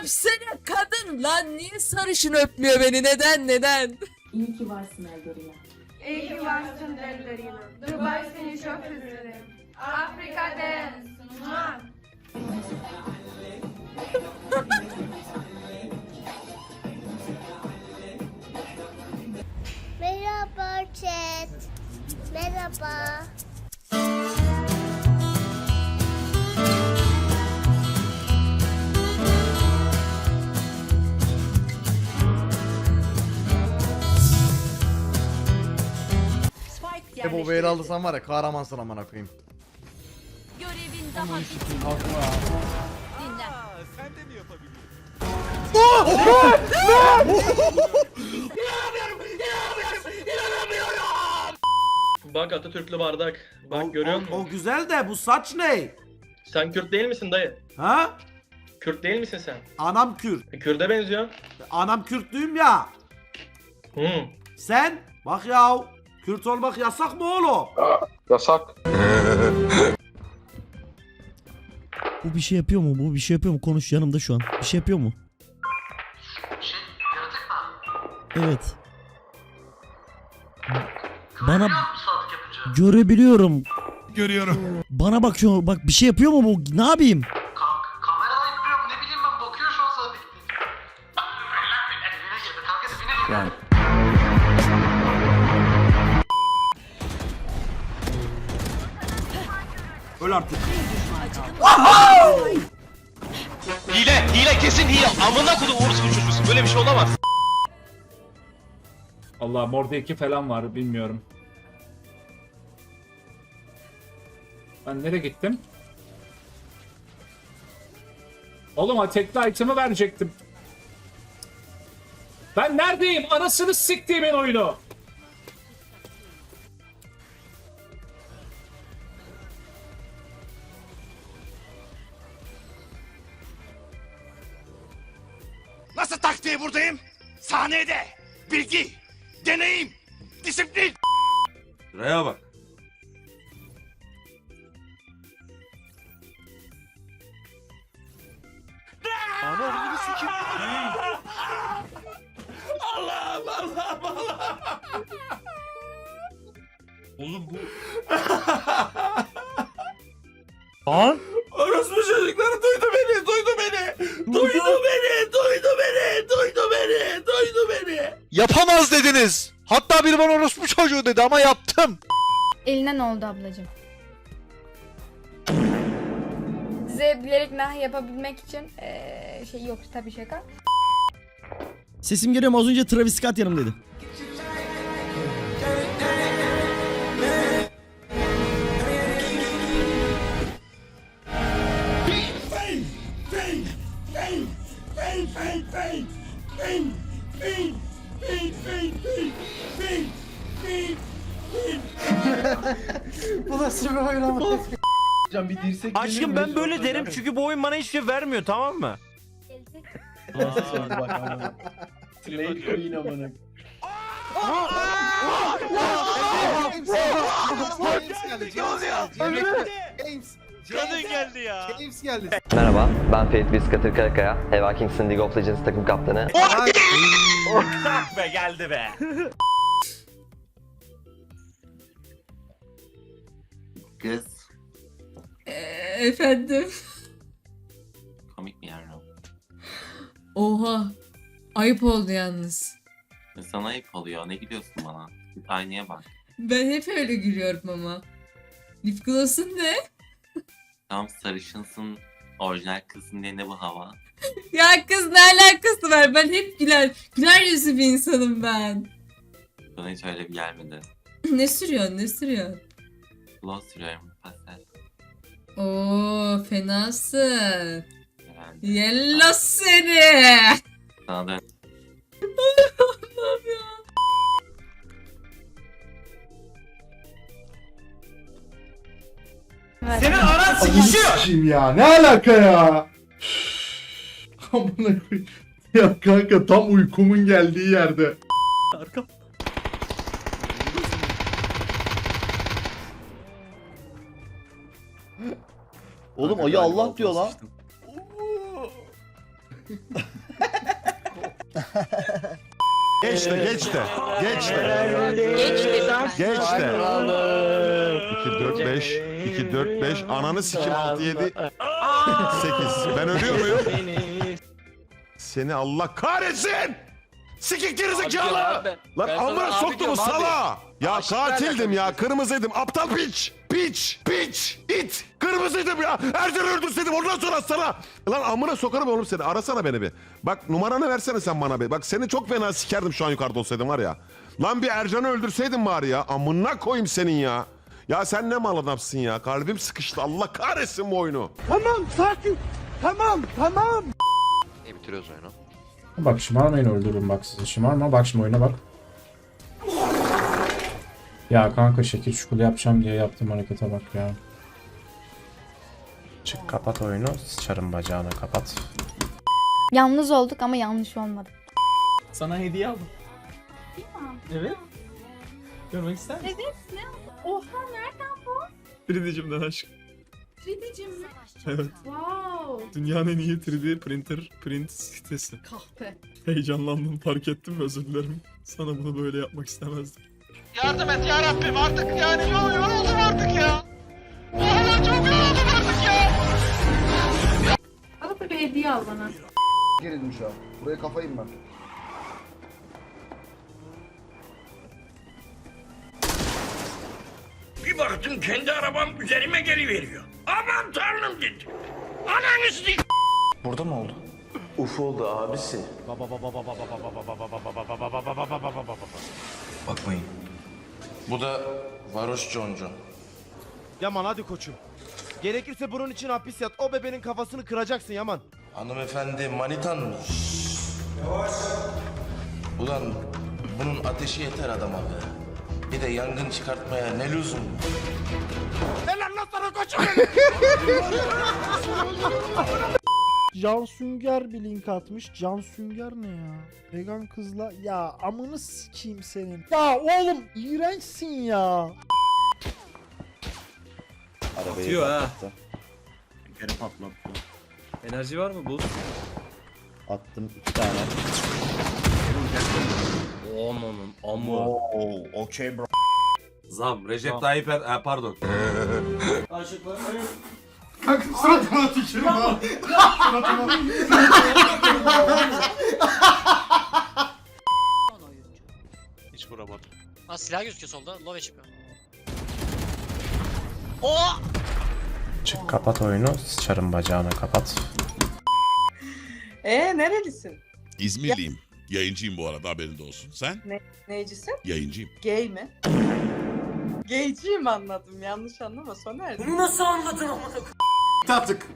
öpsene kadın lan niye sarışın öpmüyor beni neden neden? İyi ki varsın Eldorina. İyi ki varsın Deldarina. Dubai seni çok özledim. Afrika dance. Mua. Merhaba chat. Merhaba. Bu beyri alırsan var ya kahramansın amına koyayım. Görevin daha bitmedi. Dinlen. Bak Atatürklü bardak. Bak görüyor o, musun? o güzel de bu saç ne? Sen Kürt değil misin dayı? Ha? Kürt değil misin sen? Anam Kürt. E, Kürt'e benziyor. Anam Kürtlüyüm ya. Hı. Sen? Bak ya. Kürt olmak yasak mı oğlum? Yasak. Bu bir şey yapıyor mu? Bu bir şey yapıyor mu? Konuş yanımda şu an. Bir şey yapıyor mu? Evet. Bana görebiliyorum. Görüyorum. Bana bakıyor. Bak bir şey yapıyor mu bu? Ne yapayım? Kameradan yapıyorum ne bileyim ben bakıyor şu an. Dibine girdi kanka dibine girdi. Artık. Hile hile kesin hile. Amına kodum orospu çocuğusun böyle bir şey olamaz. Allah orada iki falan var bilmiyorum. Ben nereye gittim? Oğlum tekli item'ı verecektim. Ben neredeyim? Anasını siktiğimin oyunu. Taktiği buradayım? Sahnede. Bilgi, deneyim, disiplin. Şuraya bak. Orospu çocukları duydu beni, duydu beni. Duydu beni, duydu beni, duydu beni, duydu beni. Yapamaz dediniz. Hatta biri bana orospu çocuğu dedi ama yaptım. Eline ne oldu ablacığım? Size bilerek nah yapabilmek için eee, şey yok tabii şaka. Sesim geliyor mu? Az önce Travis Scott yanımdaydı. Aşkım ben böyle derim çünkü bu oyun bana hiçbir şey vermiyor tamam mı? Kadın geldi ya. James geldi. Merhaba ben Ferit Biskatır Karakaya. Eva Kingston League of Legends takım kaptanı. be geldi be. Kız efendim. komik mi yavrum? Oha. Ayıp oldu yalnız. Sana ayıp oluyor ne gidiyorsun bana? Aynaya bak. Ben hep öyle gülüyorum ama. Lip gloss'un ne? Tam sarışınsın orijinal kızsın diye ne bu hava? Ya kız ne alakası var? Ben hep güler, güler yüzlü bir insanım ben. Bana hiç öyle bir gelmedi. ne sürüyorsun ne sürüyorsun? Gloss sürüyorum pastel. Oo fenasın. Herhalde. Yellow seni. Sana Allah'ım ya. Senin aran sıkışıyor. Kim ya? Ne alaka ya? Amına koyayım. Ya kanka tam uykumun geldiği yerde. Arka. Oğlum ayı Allah diyor lan. Geç de geç de. Geç de. Geç dedim Geç de. 2 4 5 2 4 5 ananı sikim 6 7 8 ben ölüyor muyum? Seni Allah kahretsin! Sikik gerizekalı! Lan amına soktu mu sala? Ya katildim ya kırmızıydım aptal piç! Piç! Piç! it! Kırmızıydım ya! Ercan öldürseydim ondan sonra sana! Lan amına sokarım oğlum seni arasana beni bir. Bak numaranı versene sen bana bir. Bak seni çok fena sikerdim şu an yukarıda olsaydım var ya. Lan bir Ercan'ı öldürseydin bari ya. Amına koyayım senin ya. Ya sen ne mal adamsın ya. Kalbim sıkıştı. Allah kahretsin bu oyunu. İyi bitiriyoruz oyunu. Bak şımarmayın öldürürüm bak sizi. Şımarma bak şimdi oyuna bak. Ya kanka şekil şukul yapacağım diye yaptığım harekete bak ya. Çık kapat oyunu. Sıçarım bacağını kapat. Yalnız olduk ama yanlış olmadı. Sana hediye aldım. Evet. Görmek ister misin? Evet ne? Oha nereden bu? Fridicimden aşk. 3D'cim mi? Evet. Wow. Dünyanın en iyi 3D printer print sitesi. Kahpe. Heyecanlandım fark ettim özür dilerim. Sana bunu böyle yapmak istemezdim. Yardım et ya Rabbim artık yani yol yoruldum artık ya. Vallahi çok yoruldum artık ya. Arada bir hediye al bana. Gerildim şu an. Buraya kafayım ben. Baktım kendi arabam üzerime geliveriyor. Aman tanrım dedi. Ananı sik. Burada mı oldu? Uf oldu abisi. Bakmayın. Bu da varoş Conco. Yaman hadi koçum. Gerekirse bunun için hapis yat. O bebeğin kafasını kıracaksın Yaman. Hanımefendi manitan mı? Yavaş. Ulan bunun ateşi yeter adama be. Bir de yangın çıkartmaya ne lüzum? Can Sünger bir link atmış. Can Sünger ne ya? Vegan kızla ya amını sikeyim senin. Ya oğlum iğrençsin ya. Arabayı ha. Enerji var mı bu? Attım iki tane. Amanın amma. Oo, okey bro. Zam Recep Tayyip Er... Ha, pardon. Kanka suratıma tükürüm ha. Suratıma. Hiç vuramadım. Ha silah gözüküyor solda. Low HP. Çık kapat oyunu. Sıçarım bacağını kapat. Ee nerelisin? İzmirliyim. Yayıncıyım bu arada haberin de olsun. Sen? Neycisin? Yayıncıyım. Gay mi? Gayciyim anladım. Yanlış anlama. Soner. Tattık.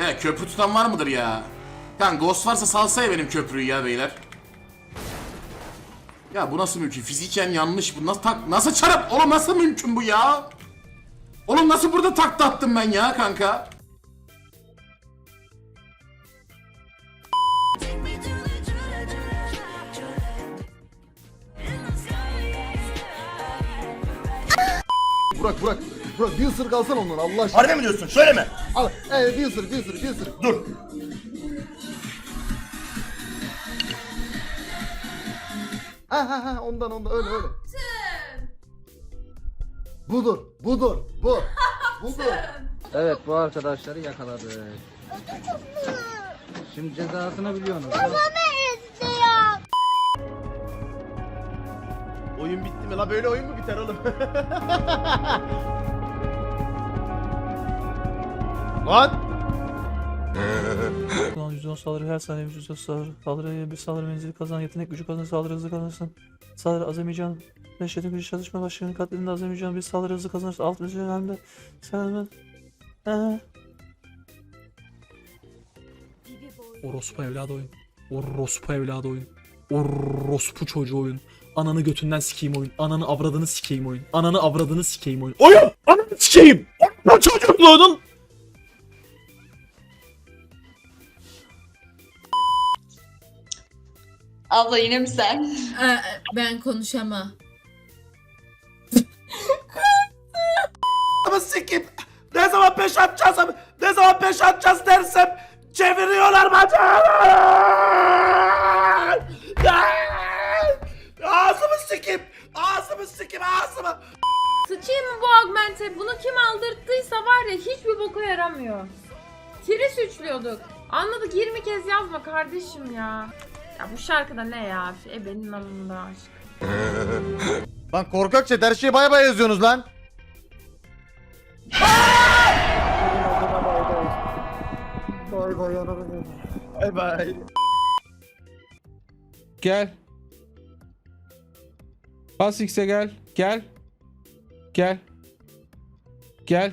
Evet köprü tutan var mıdır ya? Kan ghost varsa salsaya benim köprüyü ya beyler. Ya bu nasıl mümkün? Fiziken yanlış bu. Nasıl tak nasıl çarap? Oğlum nasıl mümkün bu ya? Oğlum nasıl burada takla attım ben ya kanka? Burak Burak. Burak bir ısırık alsana ondan Allah aşkına. Harbi mi diyorsun? Söyleme. Al. Evet bir ısırık bir ısırık bir ısırık. Dur. Ha ha ha ondan ondan öyle öyle. Budur budur bu. Budur. Evet bu arkadaşları yakaladık. Şimdi cezasını biliyorsunuz. Oyun bitti mi la? Böyle oyun mu biter oğlum? Lan! Kullan %10 saldırı her saniye %10 saldırı. Saldırı bir saldırı menzili kazan. Yetenek gücü kazan. Saldırı hızı kazanırsın. Saldırı Azerbaycan. Beş yetenek gücü çalışma başlarının katledinde Azerbaycan bir saldırı hızı kazanırsın. Alt mesele halinde. Sen hemen. Ee. Orospu evladı oyun. Orospu evladı oyun. Orospu çocuğu oyun. Ananı götünden sikeyim oyun. Ananı avradını sikeyim oyun. Ananı avradını sikeyim oyun. Oyun! Ananı sikeyim! Orospu çocukluğunun! Abla yine mi sen? ben konuşamam. Ama sikip ne zaman peş atacağız ne zaman peş atacağız dersem Çeviriyorlar bacağını! Ağzımı sikim! Ağzımı sikim ağzımı! Sıçayım mı bu augmente? Bunu kim aldırttıysa var ya hiçbir boka yaramıyor. Tris üçlüyorduk. Anladık 20 kez yazma kardeşim ya. Ya bu şarkıda ne ya? Ebenin anında aşk. Lan korkak chat her şeyi bay bay yazıyorsunuz lan. Bay bay. Gel. Bas X'e gel. Gel. Gel. Gel.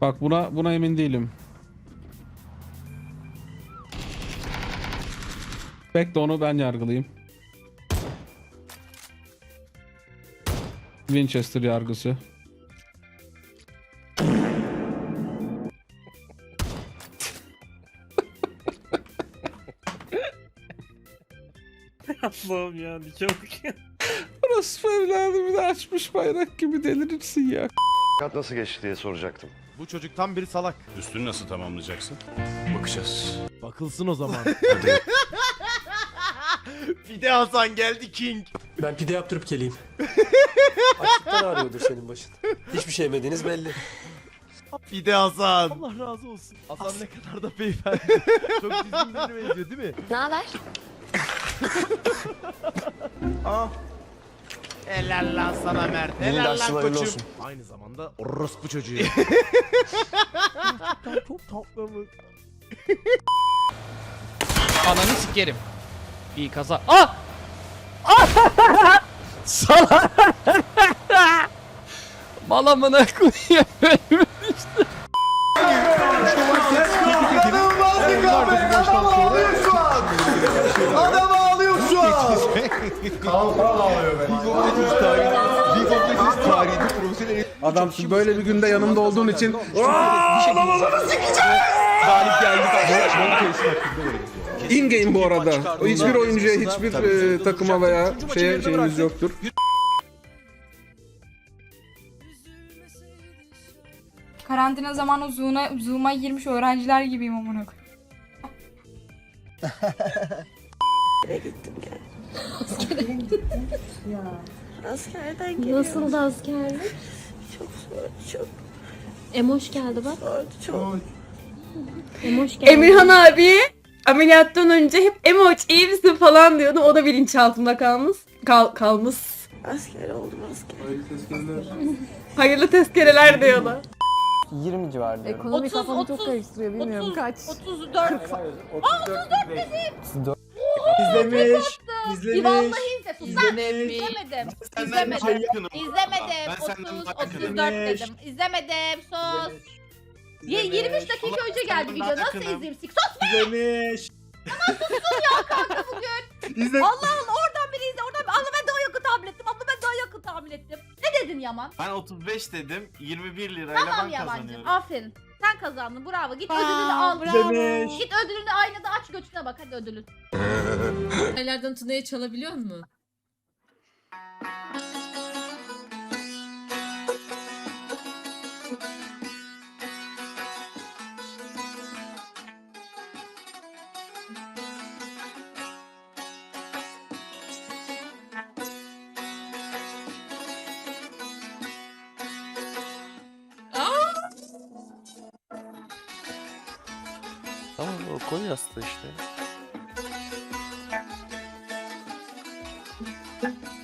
Bak buna buna emin değilim. Bekle onu ben yargılayayım. Winchester yargısı. Allah'ım ya dike bak ya. Orası evladı bir de açmış bayrak gibi delirirsin ya. Nasıl geçti diye soracaktım. Bu çocuk tam bir salak. Üstünü nasıl tamamlayacaksın? Bakacağız. Bakılsın o zaman. Fide Hasan geldi King. Ben pide yaptırıp geleyim. Açlıktan ağrıyordur senin başın. Hiçbir şey yemediğiniz belli. Fide Hasan. Allah razı olsun. Hasan ne kadar da beyefendi. Çok düzgün birine benziyor değil mi? Ne haber? Helal lan sana Mert. Yeni Helal lan koçum. olsun. Aynı zamanda orospu çocuğu. çok tatlı mı? Ananı sikerim. İyi kaza. Ah! Salak! Malamına koyayım. Adamsın böyle bir günde yanımda olduğun için In game bu arada. Hiçbir oyuncuya, hiçbir e, takıma veya şeye şeyimiz yoktur. Karantina zamanı Zoom'a, Zoom'a girmiş öğrenciler gibiyim amına koyayım. Nasıl da askerlik? Çok zor, çok. Emoş geldi bak. Çok. Emoş geldi. Emirhan abi ameliyattan önce hep Emoç iyi misin falan diyordu. O da bilinçaltımda kalmış. Kal, kalmış. Asker oldum asker. Hayırlı tezkereler diyordu. 20 civarında. Ekonomi kafamı çok karıştırıyor bilmiyorum kaç. 34. İzlemiş. İzlemiş. İzlemedim. İzlemedim. İzlemedim. 30, 34 dedim. İzlemedim. Sus. Ye- 23 dakika önce geldi video. Nasıl izleyeyim? Sik- Sus İzlemiş. İzle. Allah Allah oradan biri izle. Oradan biri. Allah ben daha yakın tahmin ettim. Abla ben daha yakın tahmin ettim. Ne dedin Yaman? Ben 35 dedim 21 lirayla Tamam Yaman'cığım. Aferin. Sen kazandın. Bravo. Git ödülünü al. İzlemiş. Git ödülünü aynada aç götüne bak. Hadi ödülün. Nelerden Tuna'yı çalabiliyor mu? Tamam o koy yastığı işte. Música